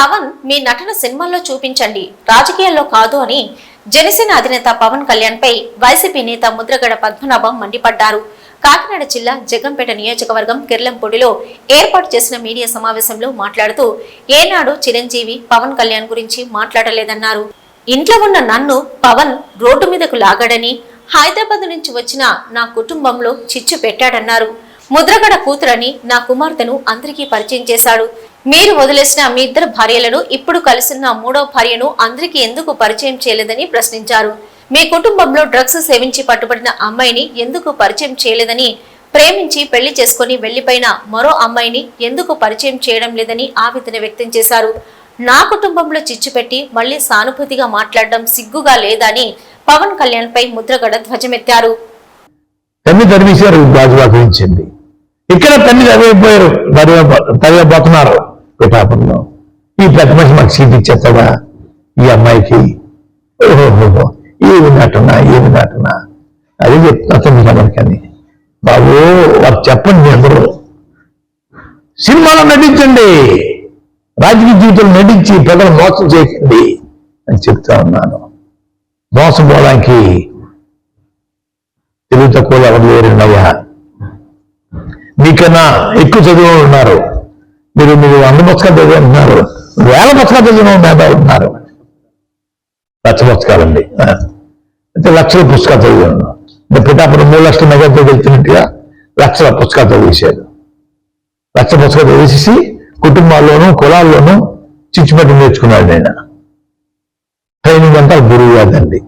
పవన్ మీ నటన సినిమాల్లో చూపించండి. రాజకీయాల్లో కాదు అని జనసేన అధినేత పవన్ కళ్యాణ్ పై వైసీపీ నేత ముద్రగడ పద్మనాభం మండిపడ్డారు. కాకినాడ జిల్లా జగంపేట నియోజకవర్గం కిర్లంపూడిలో ఏర్పాటు చేసిన మీడియా సమావేశంలో మాట్లాడుతూ ఏనాడు చిరంజీవి పవన్ కళ్యాణ్ గురించి మాట్లాడలేదన్నారు. ఇంట్లో ఉన్న నన్ను పవన్ రోడ్డు మీదకు లాగాడని హైదరాబాద్ నుంచి వచ్చిన నా కుటుంబంలో చిచ్చు పెట్టాడన్నారు. ముద్రగడ కూతురని నా కుమార్తెను అందరికీ పరిచయం చేశాడు. మీరు వదిలేసిన మీ ఇద్దరు భార్యలను ఇప్పుడు కలిసిన మూడో భార్యను అందరికీ ఎందుకు పరిచయం చేయలేదని ప్రశ్నించారు. మీ కుటుంబంలో డ్రగ్స్ సేవించి పట్టుబడిన అమ్మాయిని ఎందుకు పరిచయం చేయలేదని ప్రేమించి పెళ్ళి చేసుకుని వెళ్ళిపోయిన మరో అమ్మాయిని ఎందుకు పరిచయం చేయడం లేదని ఆవేదన వ్యక్తం చేశారు. నా కుటుంబంలో చిచ్చు పెట్టి మళ్ళీ సానుభూతిగా మాట్లాడడం సిగ్గుగా లేదని పవన్ కళ్యాణ్ పై ముద్రగడ ధ్వజమెత్తారు. ఇక్కడ తల్లి తరిగిపోయారు తరిగిపోతున్నారు పెద్ద మనిషి మాకు సీట్ ఇచ్చేస్తాడా ఈ అమ్మాయికి? ఓహోహో ఏమి నటన ఏమి నటన అది చెప్తున్నా తొమ్మిది అమెరికని బాబు వారు చెప్పండి అందరూ. సినిమాలో నటించండి. రాజకీయ జీవితంలో నటించి ప్రజలు మోసం చేయకండి అని చెప్తా ఉన్నాను. మోసం పోవడానికి తెలుగు తక్కువ ఎవరు లేరున్నాయా మీకన్నా ఎక్కువ చదువు ఉన్నారు. మీరు మీరు వంద పుస్తకాలు చదివి వేల పుస్తకాలు చదివిన మీద ఉన్నారు. లక్ష పుస్తకాలండి. అయితే లక్షల పుస్తకాలు చదివి ఉన్నాం ఇంకా పిఠాపురం మూడు లక్షల మెగాతో వెళ్తున్నట్టుగా లక్షల పుస్తకాలు చదివేశారు. లక్ష పుస్తకాలు చదివేసి కుటుంబాల్లోనూ కులాల్లోనూ చిచ్చుపెట్టి నేర్చుకున్నాడు నేను ట్రైనింగ్ అంతా గురువు కాదండి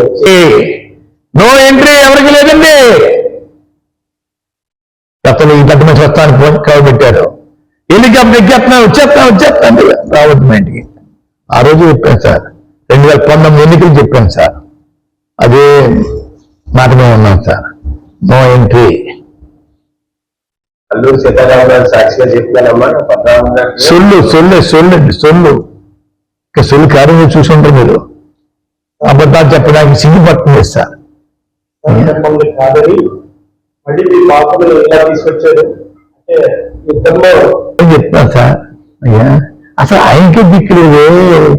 వచ్చి నో ఎంట్రీ ఎవరికి లేదండి. గతంలో ఈ పెద్ద మనిషి వస్తానికి ఫోన్ కాల్ పెట్టారు. హెలికాప్టర్ ఎక్కేస్తున్నా వచ్చేస్తున్నా వచ్చేస్తాను రావద్దు మా ఇంటికి. ఆ రోజు చెప్పాను సార్. రెండు వేల పంతొమ్మిది ఎన్నికలు చెప్పాను సార్. అదే మాట మేము ఉన్నాం sir. No entry. Alluri Sitaramaraju సాక్షిగా చెప్తానమ్మా సొల్లు సొల్లు సొల్లండి సొల్లు. ఇంకా సొల్లు కార్యం చూసి ఉంటారు మీరు. అబద్ధాలు చెప్పడానికి సిగ్గుపడుతుంది సార్. మళ్ళీ మీ పాపను ఎలా తీసుకొచ్చారు? అంటే యుద్ధంలో చెప్తా సార్? అయ్యా అసలు ఆయనకే దిక్కు లేదు.